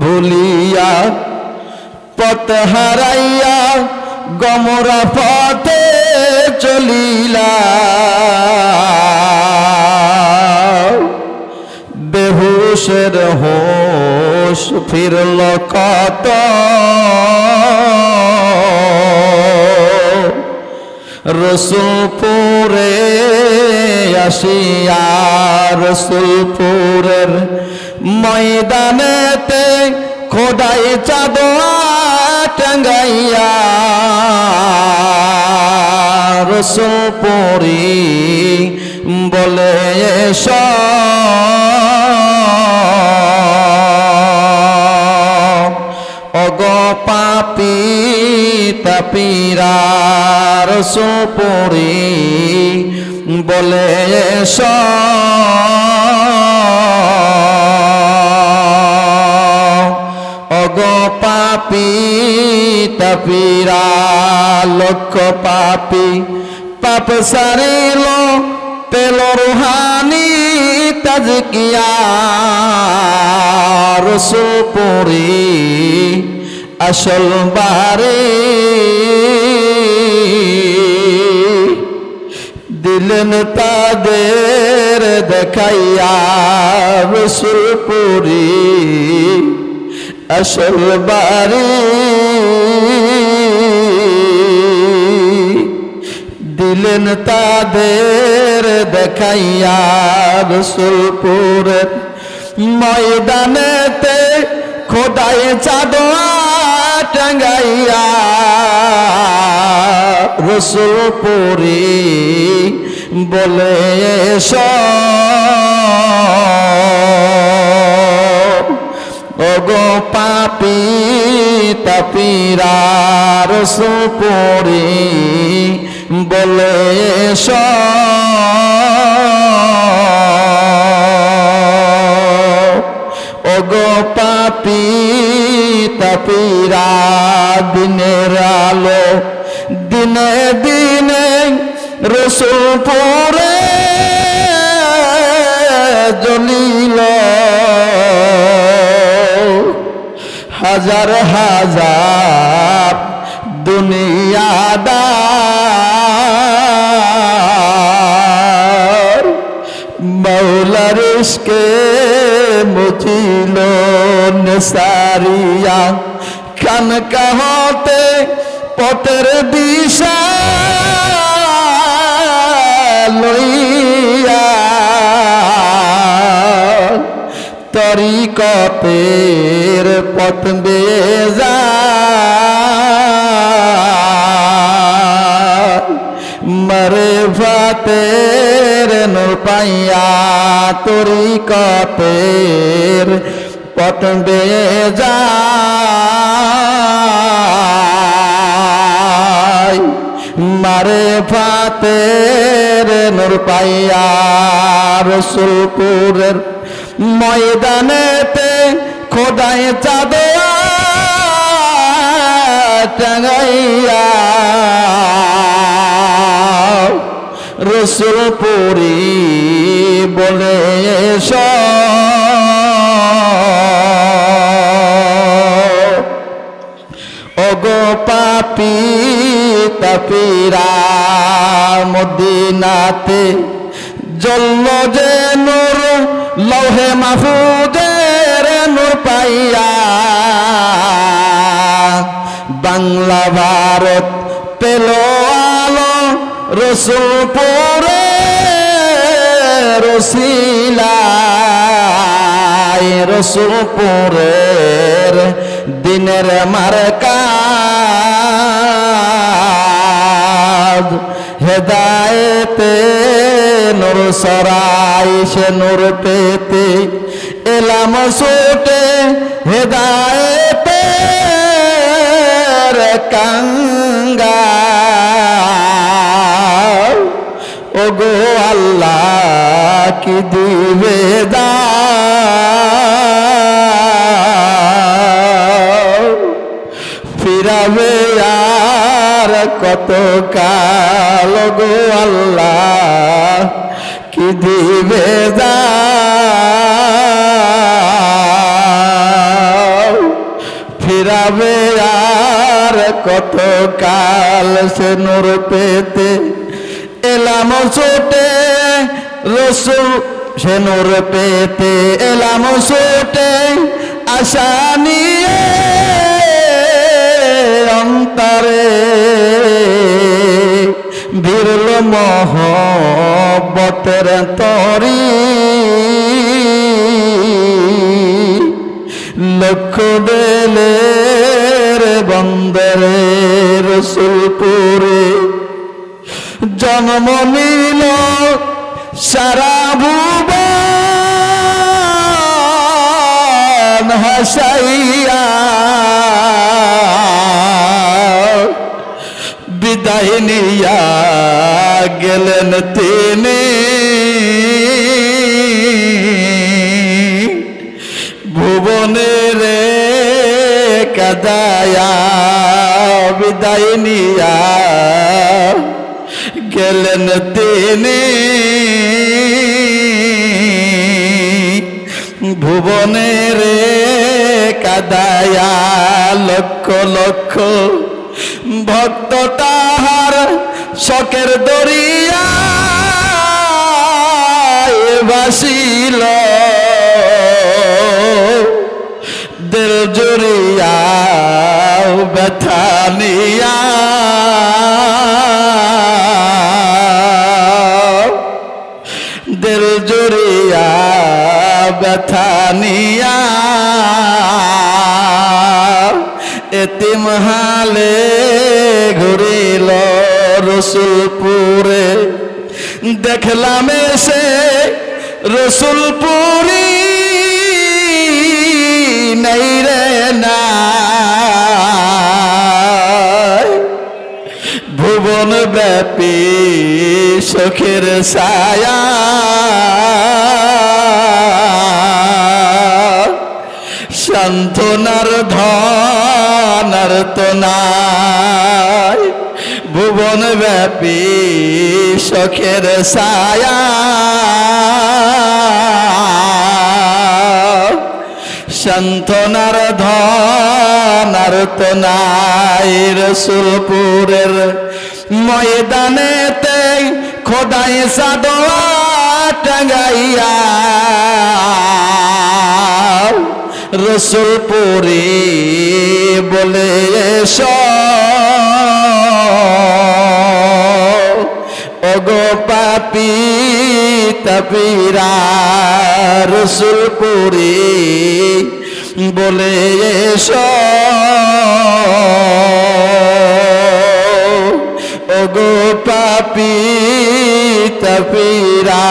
ভুলিয়া পথ হারাইয়া গমরা পথে চলিলা। বেহুশের হোশ ফিরল কত? রসুলপুরে আসিয়া রসুলপুরের ময়দানেতে খোদাই চাদোয়া টাঙ্গাইয়া রসুলপুরি বলে এস। অগ পাপি তাপিরা রসুলপুরি বলে এস। পাপি তাপিরা লক্ষ পাপি। পাপ সারিল পেল রুহানি তাজকিয়া রসুলপুরি আসল বারে। দিলেন তাদের দেখাইয়া রসুলপুরি আসল বাড়ি। দিলেন তাদের দেখাইয়া রসুলপুরের ময়দানেতে খোদাই চাদোয়া টাঙ্গাইয়া রসুলপুরি বলে এস। ওগো পাপি তাপিরা রসুলপুরি বলে এস ওগো পাপি তাপিরা দিনের আলো, দিনে দিনে রসুলপুরে জ্বলিল। হাজার হাজার দুনিয়াদার মৌলার ইশকে মুচিল নেসারিয়া খান কাহতে পটের দিশা লইয়া তরিকতের পথ বেজা মরে ফাতের নূর পাইয়া তরিকতের পথ বেজা মারে ফাতের নূর পাইয়া রসুলপুরের ময়দানেতে খোদায় চাঁদোয়া টাঙ্গাইয়া রসুলপুরি বলে ওগো পাপি তাপিরা মদিনাতে জল্ল যে নূর লৌহে মাহফুদের নূর পাইয়া। বাংলা ভারত পেল আলো, রসুলপুরে রসিলায়। রসুলপুরের দিনের মার্কা। হেদায়েতে নূর সরাই সে নূর পেতে এলাম সোটে হেদায়েতে কাঙ্গা। ও আল্লাহ, কি দিবে ফিরাবে আর কত কাল? গো আল্লাহ, কি দিবে দাও ফিরাবে আর কত কাল সে নূর পেতে? এলাম ছোটে রসুল সে নূর পেতে। এলাম ছোটে আশা নিয়ে অন্তরে বিরল মহব্বতের তরি। লক্ষ বেলের রসুলপুরে জন্ম নিল সারা ভুবন হাসাইয়া। বিদায় নিয়া গেলেন তিনি। ভুবনের কাদায়া বিদায় নিয়া। গেলেন তিনি ভুবনের কাদায়া লক্ষ লক্ষ ভক্ত তাহার শখের দরিয়া বাসিল দিল জুড়িয়া ব্যথা নিয়া দিল জুড়িয়া ব্যথা নিয়া এতিম হালে ঘুরিল রসুলপুরে দেখলাম এসে রসুলপুরি নেই ব্যাপী সখের ছায়া। সান্ত্বনার ধনার তো নাই। ভুবন ব্যাপী সখের ছায়া। সান্ত্বনার ধনার তো নাই। রসুলপুরের ময়দানেতে খোদাই সাদোয়া টাঙ্গাইয়া। রসুলপুরি বলে এসো। ওগো পাপি তাপিরা রসুলপুরি বলে এসো। গো পাপি তপিরা